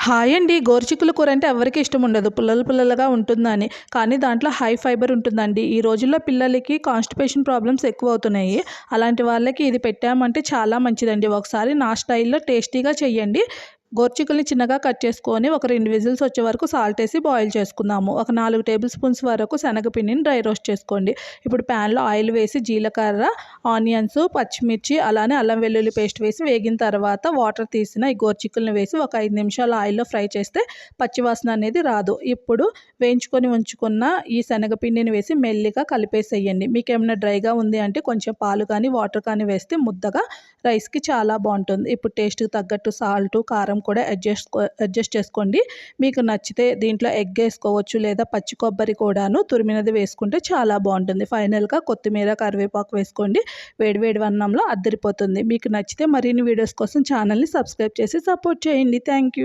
Hi అండి. గోరుచిక్కుల కూర అంటే ఎవరికి ఇష్టం ఉండదు. పుల్లలు పుల్లలుగా ఉంటుందని. కానీ దాంట్లో హై ఫైబర్ ఉంటుందండి. ఈ రోజుల్లో పిల్లలకి కాన్స్టిపేషన్ ప్రాబ్లమ్స్ ఎక్కువ అవుతున్నాయి అలాంటి వాళ్ళకి ఇది పెట్టామంటే చాలా మంచిదండి. ఒకసారి నా స్టైల్లో టేస్టీగా చెయ్యండి. గోర్చికల్ని చిన్నగా కట్ చేసుకొని ఒక రెండు విజిల్స్ వచ్చే వరకు సాల్ట్ వేసి బాయిల్ చేసుకుందాము. ఒక నాలుగు టేబుల్ స్పూన్స్ వరకు శనగపిండిని డ్రై రోస్ట్ చేసుకోండి. ఇప్పుడు ప్యాన్లో ఆయిల్ వేసి జీలకర్ర ఆనియన్స్ పచ్చిమిర్చి అలానే అల్లం వెల్లుల్లి పేస్ట్ వేసి వేగిన తర్వాత వాటర్ తీసిన ఈ గోర్చికల్ని వేసి ఒక ఐదు నిమిషాలు ఆయిల్లో ఫ్రై చేస్తే పచ్చివాసన అనేది రాదు. ఇప్పుడు వేయించుకొని ఉంచుకున్న ఈ శనగపిండిని వేసి మెల్లిగా కలిపేసేయండి. మీకు ఏమైనా డ్రైగా ఉంది అంటే కొంచెం పాలు కానీ వాటర్ కానీ వేస్తే ముద్దగా రైస్కి చాలా బాగుంటుంది. ఇప్పుడు టేస్ట్కి తగ్గట్టు సాల్ట్ కారం కూడా అడ్జస్ట్ అడ్జస్ట్ చేసుకోండి. మీకు నచ్చితే దీంట్లో ఎగ్ వేసుకోవచ్చు లేదా పచ్చి కొబ్బరి కూడాను తురిమినది వేసుకుంటే చాలా బాగుంటుంది. ఫైనల్గా కొత్తిమీర కరివేపాకు వేసుకోండి. వేడివేడి అన్నంలో అద్దరిపోతుంది. మీకు నచ్చితే మరిన్ని వీడియోస్ కోసం ఛానల్ని సబ్స్క్రైబ్ చేసి సపోర్ట్ చేయండి. Thank you